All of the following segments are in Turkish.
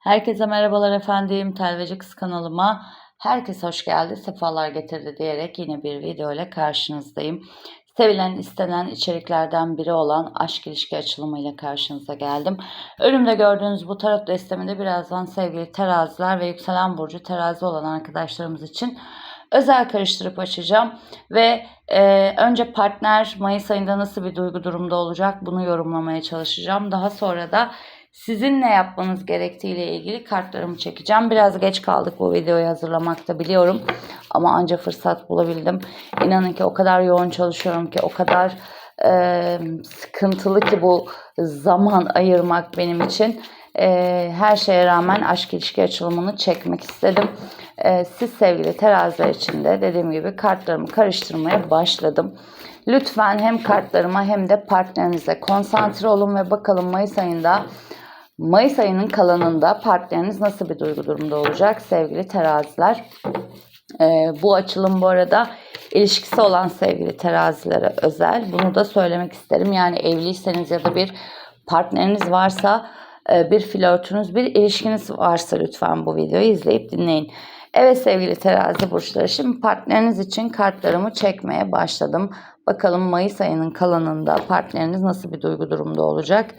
Herkese merhabalar efendim. Telveci Kız kanalıma herkes hoş geldi, sefalar getirdi diyerek yine bir video ile karşınızdayım. Sevilen, istenen içeriklerden biri olan aşk ilişki açılımıyla karşınıza geldim. Önümde gördüğünüz bu tarot desteminde birazdan sevgili teraziler ve yükselen burcu terazi olan arkadaşlarımız için özel karıştırıp açacağım. Ve e, önce partner Mayıs ayında nasıl bir duygu durumda olacak bunu yorumlamaya çalışacağım. Daha sonra da sizin ne yapmanız gerektiği ile ilgili kartlarımı çekeceğim. Biraz geç kaldık bu videoyu hazırlamakta biliyorum. Ama anca fırsat bulabildim. İnanın ki o kadar yoğun çalışıyorum ki o kadar e, sıkıntılı ki bu zaman ayırmak benim için. E, her şeye rağmen aşk ilişki açılımını çekmek istedim. E, siz sevgili teraziler için de dediğim gibi kartlarımı karıştırmaya başladım. Lütfen hem kartlarıma hem de partnerinize konsantre olun ve bakalım Mayıs ayında Mayıs ayının kalanında partneriniz nasıl bir duygu durumda olacak sevgili teraziler? Ee, bu açılım bu arada ilişkisi olan sevgili terazilere özel. Bunu da söylemek isterim. Yani evliyseniz ya da bir partneriniz varsa, e, bir flörtünüz, bir ilişkiniz varsa lütfen bu videoyu izleyip dinleyin. Evet sevgili terazi burçları şimdi partneriniz için kartlarımı çekmeye başladım. Bakalım Mayıs ayının kalanında partneriniz nasıl bir duygu durumda olacak?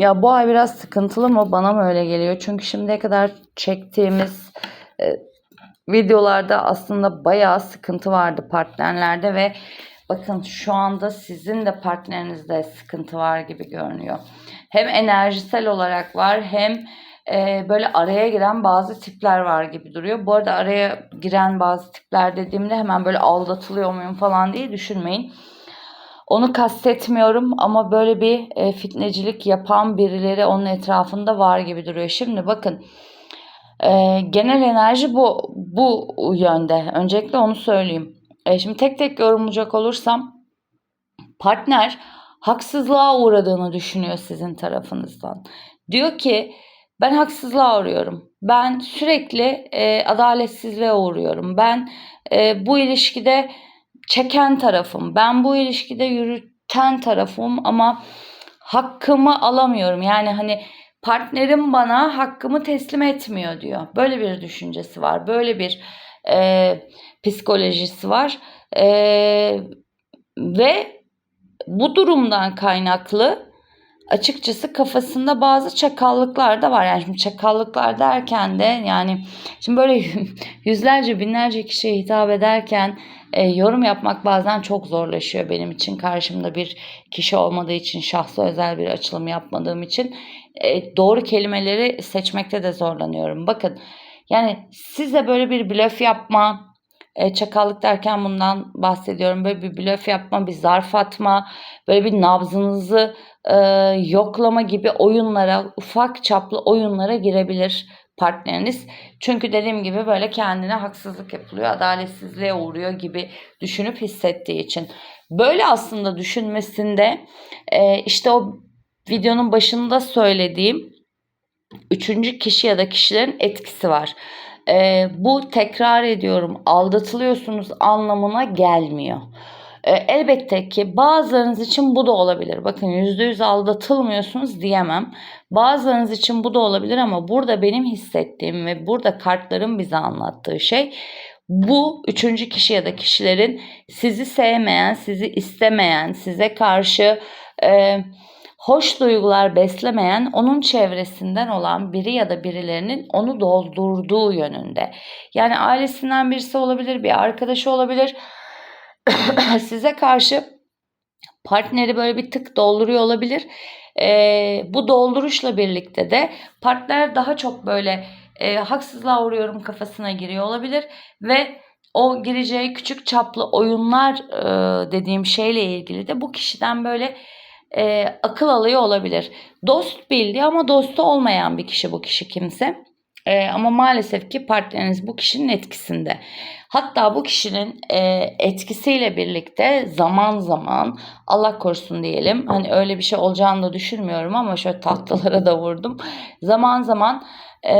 Ya bu ay biraz sıkıntılı mı? Bana mı öyle geliyor? Çünkü şimdiye kadar çektiğimiz e, videolarda aslında bayağı sıkıntı vardı partnerlerde ve bakın şu anda sizin de partnerinizde sıkıntı var gibi görünüyor. Hem enerjisel olarak var hem e, böyle araya giren bazı tipler var gibi duruyor. Bu arada araya giren bazı tipler dediğimde hemen böyle aldatılıyor muyum falan diye düşünmeyin. Onu kastetmiyorum ama böyle bir e, fitnecilik yapan birileri onun etrafında var gibi duruyor. Şimdi bakın e, genel enerji bu bu yönde. Öncelikle onu söyleyeyim. E, şimdi tek tek yorumlayacak olursam partner haksızlığa uğradığını düşünüyor sizin tarafınızdan. Diyor ki ben haksızlığa uğruyorum. Ben sürekli e, adaletsizliğe uğruyorum. Ben e, bu ilişkide çeken tarafım. Ben bu ilişkide yürüten tarafım ama hakkımı alamıyorum. Yani hani partnerim bana hakkımı teslim etmiyor diyor. Böyle bir düşüncesi var. Böyle bir e, psikolojisi var. E, ve bu durumdan kaynaklı açıkçası kafasında bazı çakallıklar da var. Yani şimdi çakallıklar derken de yani şimdi böyle yüzlerce binlerce kişiye hitap ederken e, yorum yapmak bazen çok zorlaşıyor benim için. Karşımda bir kişi olmadığı için, şahsı özel bir açılım yapmadığım için e, doğru kelimeleri seçmekte de zorlanıyorum. Bakın yani size böyle bir blöf yapma, e, çakallık derken bundan bahsediyorum. Böyle bir blöf yapma, bir zarf atma, böyle bir nabzınızı e, yoklama gibi oyunlara, ufak çaplı oyunlara girebilir partneriniz. Çünkü dediğim gibi böyle kendine haksızlık yapılıyor, adaletsizliğe uğruyor gibi düşünüp hissettiği için. Böyle aslında düşünmesinde e, işte o videonun başında söylediğim üçüncü kişi ya da kişilerin etkisi var. E, bu tekrar ediyorum aldatılıyorsunuz anlamına gelmiyor. E, elbette ki bazılarınız için bu da olabilir. Bakın %100 aldatılmıyorsunuz diyemem. Bazılarınız için bu da olabilir ama burada benim hissettiğim ve burada kartların bize anlattığı şey bu üçüncü kişi ya da kişilerin sizi sevmeyen, sizi istemeyen, size karşı e, hoş duygular beslemeyen onun çevresinden olan biri ya da birilerinin onu doldurduğu yönünde. Yani ailesinden birisi olabilir, bir arkadaşı olabilir size karşı partneri böyle bir tık dolduruyor olabilir. E, bu dolduruşla birlikte de partner daha çok böyle e, haksızlığa uğruyorum kafasına giriyor olabilir ve o gireceği küçük çaplı oyunlar e, dediğim şeyle ilgili de bu kişiden böyle e, akıl alıyor olabilir. Dost bildiği ama dostu olmayan bir kişi bu kişi kimse. E, ama maalesef ki partneriniz bu kişinin etkisinde. Hatta bu kişinin e, etkisiyle birlikte zaman zaman Allah korusun diyelim hani öyle bir şey olacağını da düşünmüyorum ama şöyle tahtalara da vurdum. Zaman zaman e,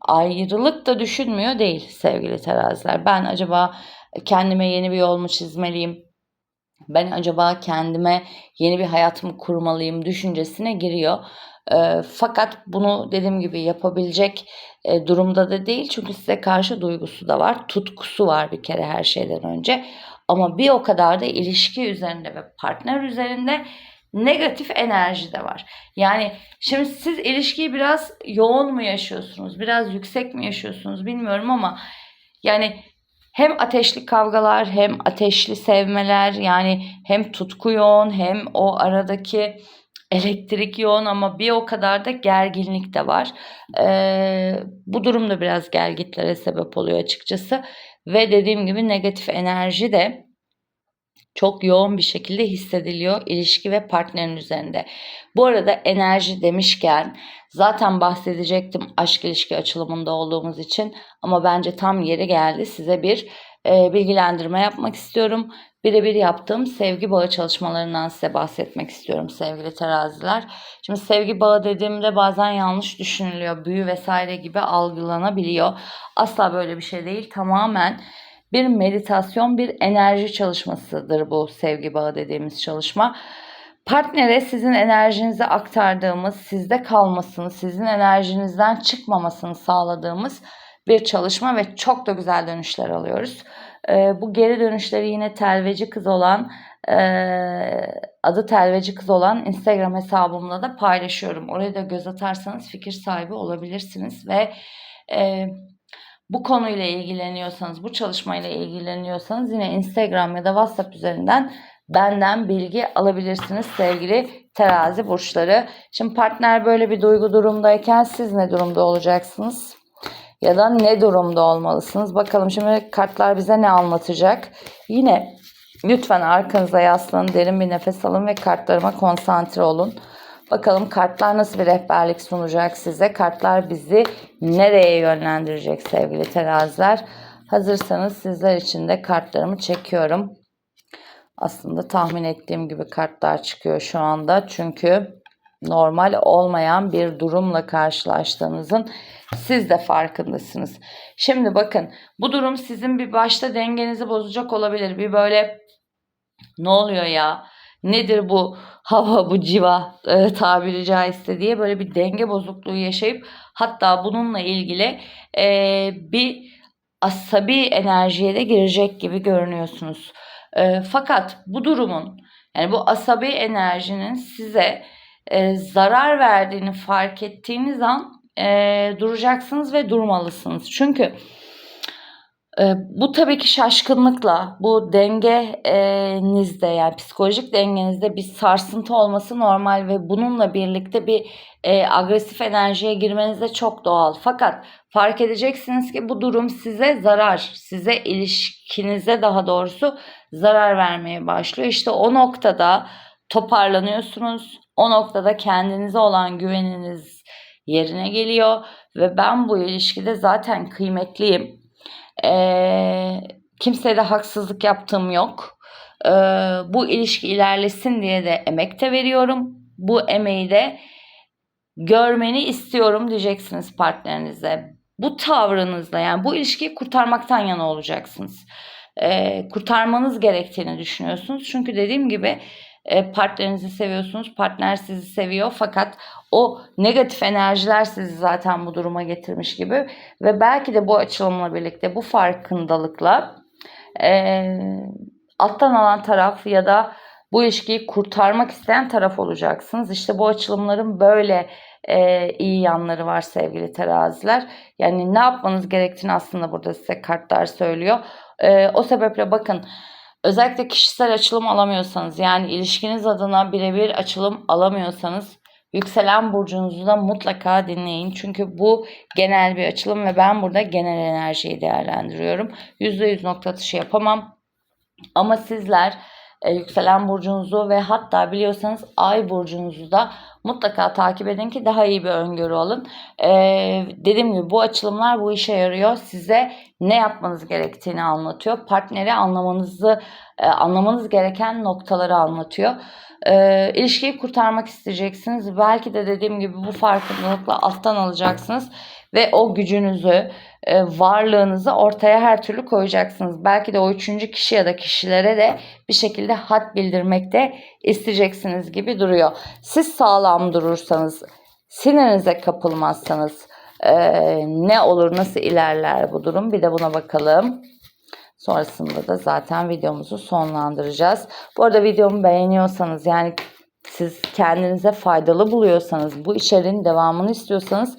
ayrılık da düşünmüyor değil sevgili teraziler. Ben acaba kendime yeni bir yol mu çizmeliyim? Ben acaba kendime yeni bir hayat mı kurmalıyım düşüncesine giriyor. E, fakat bunu dediğim gibi yapabilecek e, durumda da değil. Çünkü size karşı duygusu da var. Tutkusu var bir kere her şeyden önce. Ama bir o kadar da ilişki üzerinde ve partner üzerinde negatif enerji de var. Yani şimdi siz ilişkiyi biraz yoğun mu yaşıyorsunuz? Biraz yüksek mi yaşıyorsunuz bilmiyorum ama yani hem ateşli kavgalar hem ateşli sevmeler yani hem tutku yoğun hem o aradaki elektrik yoğun ama bir o kadar da gerginlik de var. Ee, bu durum da biraz gelgitlere sebep oluyor açıkçası. Ve dediğim gibi negatif enerji de çok yoğun bir şekilde hissediliyor ilişki ve partnerin üzerinde. Bu arada enerji demişken zaten bahsedecektim aşk ilişki açılımında olduğumuz için ama bence tam yeri geldi size bir e, bilgilendirme yapmak istiyorum. Birebir yaptığım sevgi bağı çalışmalarından size bahsetmek istiyorum sevgili teraziler. Şimdi sevgi bağı dediğimde bazen yanlış düşünülüyor. Büyü vesaire gibi algılanabiliyor. Asla böyle bir şey değil. Tamamen bir meditasyon, bir enerji çalışmasıdır bu sevgi bağı dediğimiz çalışma. Partnere sizin enerjinizi aktardığımız, sizde kalmasını, sizin enerjinizden çıkmamasını sağladığımız bir çalışma ve çok da güzel dönüşler alıyoruz. Ee, bu geri dönüşleri yine telveci kız olan e, adı telveci kız olan Instagram hesabımda da paylaşıyorum. Oraya da göz atarsanız fikir sahibi olabilirsiniz ve e, bu konuyla ilgileniyorsanız, bu çalışmayla ilgileniyorsanız yine Instagram ya da WhatsApp üzerinden benden bilgi alabilirsiniz sevgili terazi burçları. Şimdi partner böyle bir duygu durumdayken siz ne durumda olacaksınız? Ya da ne durumda olmalısınız? Bakalım şimdi kartlar bize ne anlatacak? Yine lütfen arkanıza yaslanın, derin bir nefes alın ve kartlarıma konsantre olun. Bakalım kartlar nasıl bir rehberlik sunacak size? Kartlar bizi nereye yönlendirecek sevgili teraziler? Hazırsanız sizler için de kartlarımı çekiyorum. Aslında tahmin ettiğim gibi kartlar çıkıyor şu anda. Çünkü normal olmayan bir durumla karşılaştığınızın siz de farkındasınız. Şimdi bakın bu durum sizin bir başta dengenizi bozacak olabilir. Bir böyle ne oluyor ya? Nedir bu hava bu civa e, tabiri caizse diye böyle bir denge bozukluğu yaşayıp hatta bununla ilgili e, bir asabi enerjiye de girecek gibi görünüyorsunuz. E, fakat bu durumun yani bu asabi enerjinin size e, zarar verdiğini fark ettiğiniz an e, duracaksınız ve durmalısınız. Çünkü bu tabii ki şaşkınlıkla, bu dengenizde yani psikolojik dengenizde bir sarsıntı olması normal ve bununla birlikte bir e, agresif enerjiye girmeniz de çok doğal. Fakat fark edeceksiniz ki bu durum size zarar, size ilişkinize daha doğrusu zarar vermeye başlıyor. İşte o noktada toparlanıyorsunuz. O noktada kendinize olan güveniniz yerine geliyor ve ben bu ilişkide zaten kıymetliyim. Ee, kimseye de haksızlık yaptığım yok. Ee, bu ilişki ilerlesin diye de emek de veriyorum. Bu emeği de görmeni istiyorum diyeceksiniz partnerinize. Bu tavrınızla yani bu ilişkiyi kurtarmaktan yana olacaksınız. Ee, kurtarmanız gerektiğini düşünüyorsunuz. Çünkü dediğim gibi partnerinizi seviyorsunuz. Partner sizi seviyor fakat o negatif enerjiler sizi zaten bu duruma getirmiş gibi ve belki de bu açılımla birlikte bu farkındalıkla e, alttan alan taraf ya da bu ilişkiyi kurtarmak isteyen taraf olacaksınız. İşte bu açılımların böyle e, iyi yanları var sevgili teraziler. Yani ne yapmanız gerektiğini aslında burada size kartlar söylüyor. E, o sebeple bakın özellikle kişisel açılım alamıyorsanız yani ilişkiniz adına birebir açılım alamıyorsanız Yükselen burcunuzu da mutlaka dinleyin. Çünkü bu genel bir açılım ve ben burada genel enerjiyi değerlendiriyorum. %100 nokta atışı yapamam. Ama sizler e, yükselen burcunuzu ve hatta biliyorsanız ay burcunuzu da mutlaka takip edin ki daha iyi bir öngörü alın. E, dediğim gibi bu açılımlar bu işe yarıyor. Size ne yapmanız gerektiğini anlatıyor. Partneri anlamanızı e, anlamanız gereken noktaları anlatıyor. E, ilişkiyi kurtarmak isteyeceksiniz. Belki de dediğim gibi bu farkındalıkla alttan alacaksınız ve o gücünüzü, e, varlığınızı ortaya her türlü koyacaksınız. Belki de o üçüncü kişi ya da kişilere de bir şekilde hat bildirmekte isteyeceksiniz gibi duruyor. Siz sağlam durursanız, sinirinize kapılmazsanız e, ne olur, nasıl ilerler bu durum? Bir de buna bakalım. Sonrasında da zaten videomuzu sonlandıracağız. Bu arada videomu beğeniyorsanız yani siz kendinize faydalı buluyorsanız, bu içeriğin devamını istiyorsanız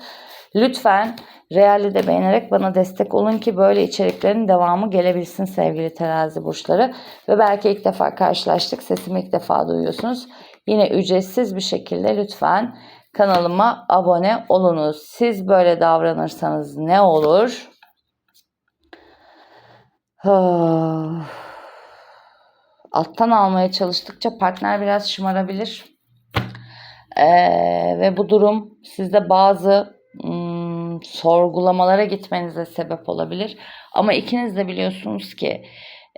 lütfen Real'i de beğenerek bana destek olun ki böyle içeriklerin devamı gelebilsin sevgili terazi burçları. Ve belki ilk defa karşılaştık, sesimi ilk defa duyuyorsunuz. Yine ücretsiz bir şekilde lütfen kanalıma abone olunuz. Siz böyle davranırsanız ne olur? Alttan almaya çalıştıkça partner biraz şımarabilir. Ee, ve bu durum sizde bazı sorgulamalara gitmenize sebep olabilir. Ama ikiniz de biliyorsunuz ki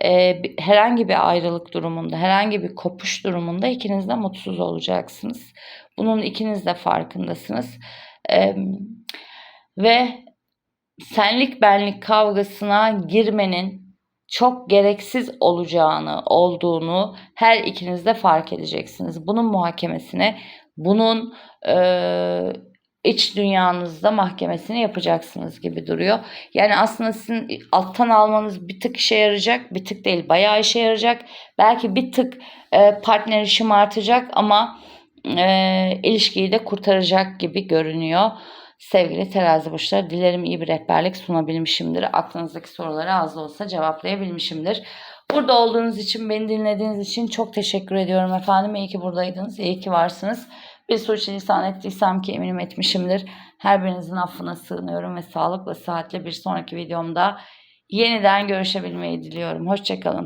e, herhangi bir ayrılık durumunda, herhangi bir kopuş durumunda ikiniz de mutsuz olacaksınız. Bunun ikiniz de farkındasınız. Ee, ve senlik benlik kavgasına girmenin çok gereksiz olacağını, olduğunu her ikiniz de fark edeceksiniz. Bunun muhakemesini, bunun eee, iç dünyanızda mahkemesini yapacaksınız gibi duruyor. Yani aslında sizin alttan almanız bir tık işe yarayacak, bir tık değil bayağı işe yarayacak. Belki bir tık eee partneri şımartacak ama eee, ilişkiyi de kurtaracak gibi görünüyor. Sevgili terazi burçları dilerim iyi bir rehberlik sunabilmişimdir. Aklınızdaki soruları az da olsa cevaplayabilmişimdir. Burada olduğunuz için, beni dinlediğiniz için çok teşekkür ediyorum efendim. İyi ki buradaydınız, iyi ki varsınız. Bir suçlulisan ettiysem ki eminim etmişimdir. Her birinizin affına sığınıyorum ve sağlıkla, sıhhatle bir sonraki videomda yeniden görüşebilmeyi diliyorum. Hoşçakalın.